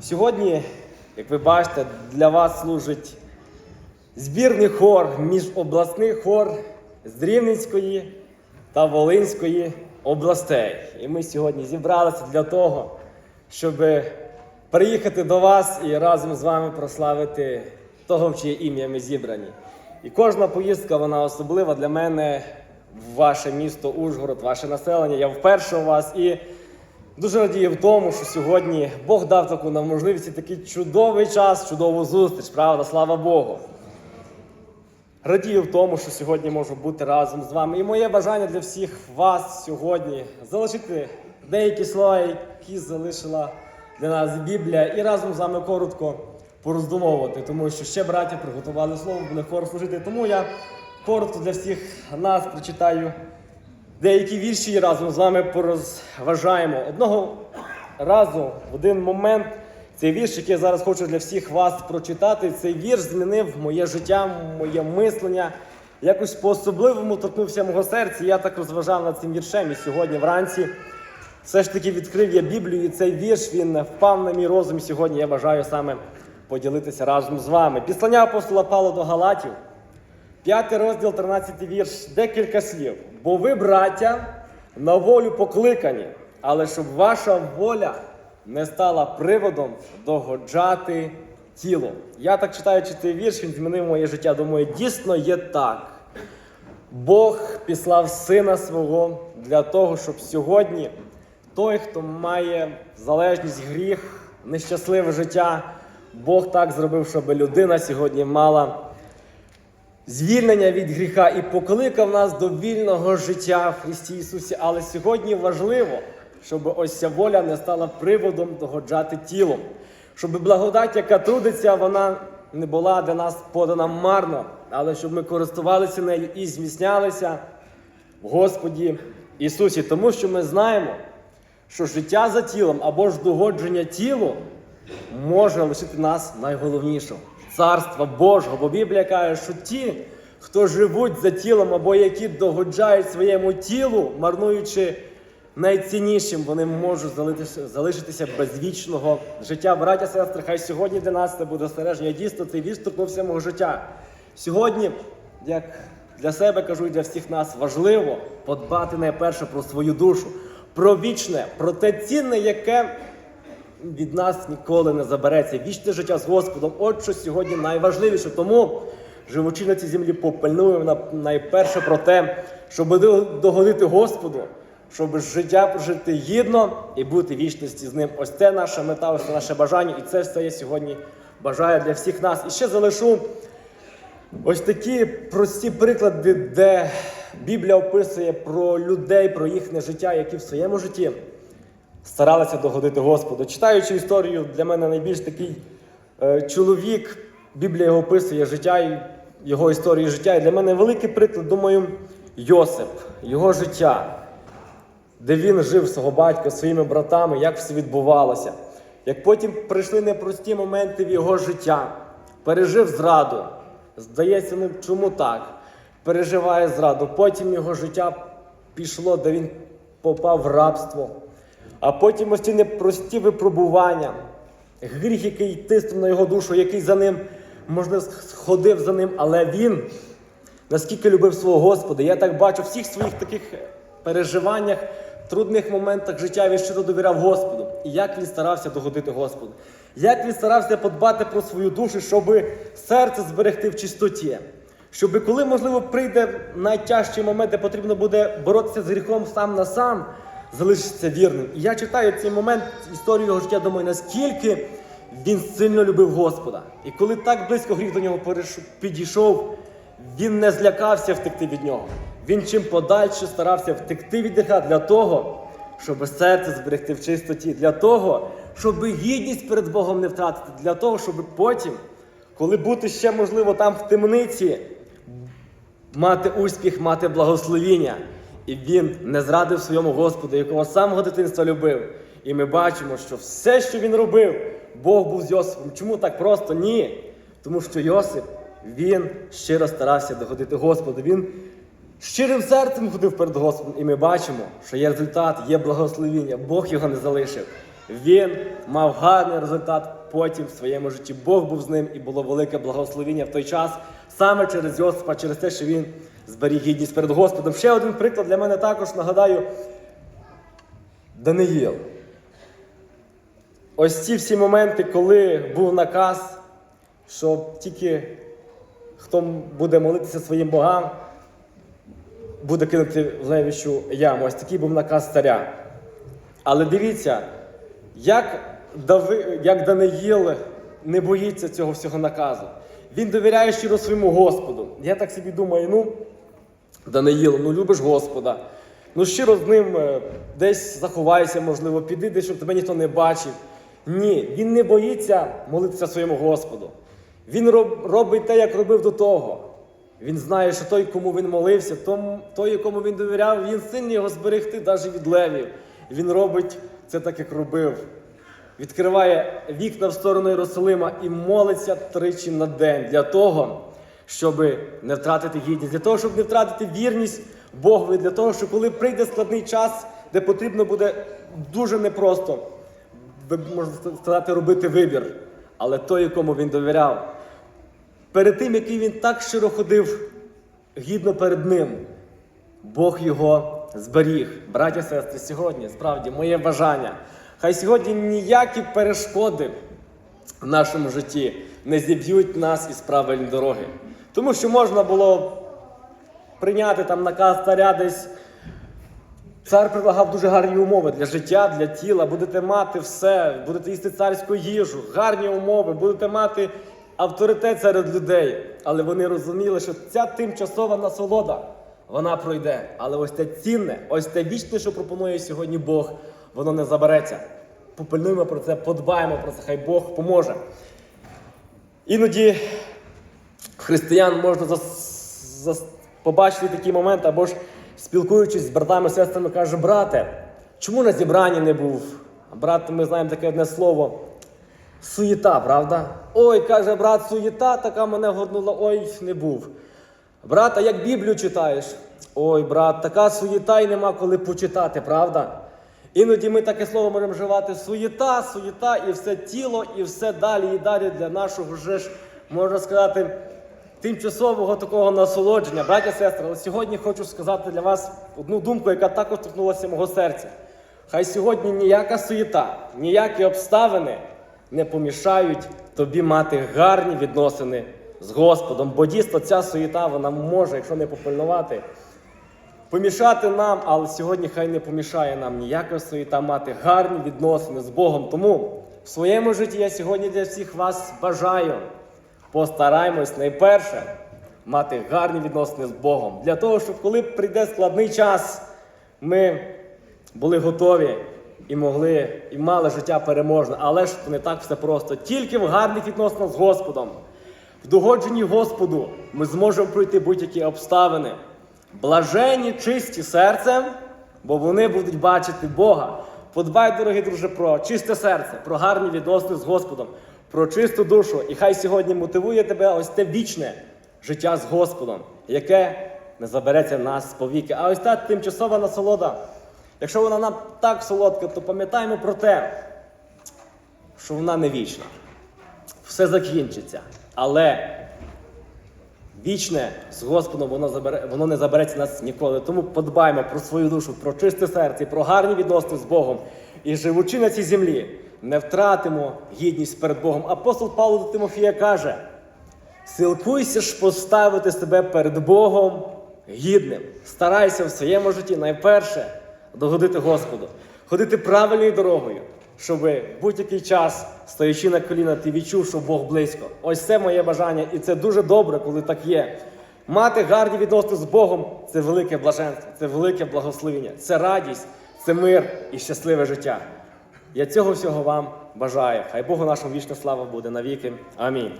Сьогодні, як ви бачите, для вас служить збірний хор, міжобласний хор з Рівненської та Волинської областей. І ми сьогодні зібралися для того, щоб приїхати до вас і разом з вами прославити того, в чиє ім'я ми зібрані. І кожна поїздка вона особлива для мене ваше місто Ужгород, ваше населення. Я вперше у вас і Дуже радію в тому, що сьогодні Бог дав таку нам можливість і такий чудовий час, чудову зустріч, правда, слава Богу. Радію в тому, що сьогодні можу бути разом з вами. І моє бажання для всіх вас сьогодні залишити деякі слова, які залишила для нас Біблія, і разом з вами коротко пороздумовувати, тому що ще браття приготували слово, буде хор служити. Тому я коротко для всіх нас прочитаю деякі вірші разом з вами порозважаємо. Одного разу в один момент цей вірш, який я зараз хочу для всіх вас прочитати, цей вірш змінив моє життя, моє мислення. Якось по-особливому торкнувся мого серця. Я так розважав над цим віршем. І сьогодні вранці все ж таки відкрив я Біблію, і цей вірш він впав на мій розум. Сьогодні я бажаю саме поділитися разом з вами. Післання апостола Павла до Галатів. П'ятий розділ, 13 вірш, декілька слів. Бо ви, браття, на волю покликані, але щоб ваша воля не стала приводом догоджати тілу. Я так читаючи цей вірш, він змінив моє життя. Думаю, дійсно є так. Бог післав сина свого для того, щоб сьогодні той, хто має залежність, гріх, нещасливе життя, Бог так зробив, щоб людина сьогодні мала звільнення від гріха і покликав нас до вільного життя в Христі Ісусі. Але сьогодні важливо, щоб ось ця воля не стала приводом догоджати тілом, щоб благодать, яка трудиться, вона не була для нас подана марно, але щоб ми користувалися нею і зміцнялися в Господі Ісусі, тому що ми знаємо, що життя за тілом або ж догодження тілу може лишити нас найголовнішого царства Божого. Бо Біблія каже, що ті, хто живуть за тілом або які догоджають своєму тілу, марнуючи найціннішим, вони можуть залишитися, без вічного життя. Браття, сестри, хай сьогодні для нас це буде стереження. Дійсно, цей вірш торкнувся мого життя. Сьогодні, як для себе кажу і для всіх нас, важливо подбати найперше про свою душу, про вічне, про те цінне, яке від нас ніколи не забереться. Вічне життя з Господом. От що сьогодні найважливіше. Тому, живучи на цій землі, попильнуємо найперше про те, щоб догодити Господу, щоб життя прожити гідно і бути вічності з ним. Ось це наша мета, ось це наше бажання, і це все я сьогодні бажаю для всіх нас. І ще залишу ось такі прості приклади, де Біблія описує про людей, про їхнє життя, які в своєму житті старалися догодити Господу. Читаючи історію, для мене найбільш такий е, чоловік, Біблія його описує життя його історію життя. І для мене великий приклад, думаю, Йосип, його життя, де він жив свого батька, своїми братами, як все відбувалося. Як потім прийшли непрості моменти в його життя, пережив зраду. Здається, ну чому так? Переживає зраду. Потім його життя пішло, де він попав в рабство. А потім ось ці непрості випробування, гріх, який тиснув на його душу, який за ним, можна сходив за ним, але він наскільки любив свого Господа. Я так бачу всіх своїх таких переживаннях, трудних моментах життя він щиро довіряв Господу. І як він старався догодити Господу. Як він старався подбати про свою душу, щоб серце зберегти в чистоті. Щоб коли, можливо, прийде найтяжчий момент, де потрібно буде боротися з гріхом сам на сам, залишиться вірним. І я читаю цей момент історію його життя, думаю, наскільки він сильно любив Господа. І коли так близько гріх до нього підійшов, він не злякався втекти від нього. Він чим подальше старався втекти від гріха для того, щоб серце зберегти в чистоті, для того, щоб гідність перед Богом не втратити, для того, щоб потім, коли бути ще можливо там в темниці, мати успіх, мати благословіння. І він не зрадив своєму Господу, якого самого дитинства любив. І ми бачимо, що все, що він робив, Бог був з Йосипом. Чому так просто? Ні. Тому що Йосип, він щиро старався догодити Господу. Він щирим серцем ходив перед Господом. І ми бачимо, що є результат, є благословіння. Бог його не залишив. він мав гарний результат потім в своєму житті. Бог був з ним і було велике благословіння в той час саме через Йосипа, через те, що він зберіг гідність перед Господом. Ще один приклад для мене також нагадаю Даниїл. Ось ці всі моменти, коли був наказ, що тільки хто буде молитися своїм богам, буде кинути в левіщу яму. Ось такий був наказ царя. Але дивіться, як, Дави, як Даниїл не боїться цього всього наказу. Він довіряє щиро своєму Господу. Я так собі думаю, ну, Даниїл, ну любиш Господа. Ну щиро з ним е, десь заховайся, можливо, піди десь, щоб тебе ніхто не бачив. Ні, він не боїться молитися своєму Господу. Він роб- робить те, як робив до того. Він знає, що той, кому він молився, той, кому він довіряв, він сильний його зберегти навіть від левів. Він робить це так, як робив. Відкриває вікна в сторону Єрусалима і молиться тричі на день для того, щоб не втратити гідність, для того, щоб не втратити вірність Богові, для того, щоб коли прийде складний час, де потрібно буде дуже непросто, можна сказати, робити вибір. Але той, якому він довіряв, перед тим, який він так щиро ходив гідно перед ним, Бог його зберіг. Браті сестри, сьогодні справді моє бажання. Хай сьогодні ніякі перешкоди в нашому житті не зіб'ють нас із правильної дороги. Тому що можна було прийняти там наказ царя десь. Цар предлагав дуже гарні умови для життя, для тіла. Будете мати все, будете їсти царську їжу, гарні умови, будете мати авторитет серед людей. Але вони розуміли, що ця тимчасова насолода вона пройде. Але ось те цінне, ось те вічне, що пропонує сьогодні Бог, воно не забереться. Попильнуємо про це, подбаємо про це, хай Бог поможе. Іноді християн можна зас- зас- побачити такий момент, або ж спілкуючись з братами, сестрами, каже, брате, чому на зібранні не був? Брат, ми знаємо таке одне слово. Суєта, правда? Ой, каже брат, суєта така мене горнула, ой, не був. Брат, а як Біблію читаєш? Ой, брат, така суєта й нема коли почитати, правда? Іноді ми таке слово можемо вживати суєта, суєта, і все тіло, і все далі і далі для нашого вже ж, можна сказати, тимчасового такого насолодження. Браття, сестри, але сьогодні хочу сказати для вас одну думку, яка також торкнулася мого серця. Хай сьогодні ніяка суєта, ніякі обставини не помішають тобі мати гарні відносини з Господом. Бо дійсно ця суєта вона може, якщо не попильнувати, помішати нам, але сьогодні хай не помішає нам ніяка суєта мати гарні відносини з Богом. Тому в своєму житті я сьогодні для всіх вас бажаю. Постараймось найперше мати гарні відносини з Богом. Для того, щоб коли прийде складний час, ми були готові і могли, і мали життя переможне. Але ж не так все просто. Тільки в гарних відносинах з Господом, в догодженні Господу ми зможемо пройти будь-які обставини. Блажені, чисті серцем, бо вони будуть бачити Бога. Подбай, дорогі друже, про чисте серце, про гарні відносини з Господом, про чисту душу. І хай сьогодні мотивує тебе ось те вічне життя з Господом, яке не забереться в нас повіки. А ось та тимчасова насолода. Якщо вона нам так солодка, то пам'ятаємо про те, що вона не вічна. Все закінчиться. Але вічне з Господом воно, забере, воно не забереться нас ніколи. Тому подбаймо про свою душу, про чисте серце, про гарні відносини з Богом. І живучи на цій землі, не втратимо гідність перед Богом. Апостол Павло до Тимофія каже: силкуйся ж поставити себе перед Богом гідним. Старайся в своєму житті найперше догодити Господу, ходити правильною дорогою, щоб в будь-який час, стоячи на коліна, ти відчув, що Бог близько. Ось це моє бажання, і це дуже добре, коли так є. Мати гарні відносини з Богом це велике блаженство, це велике благословення, це радість, це мир і щасливе життя. Я цього всього вам бажаю. Хай Богу нашому вічна слава буде навіки. Амінь.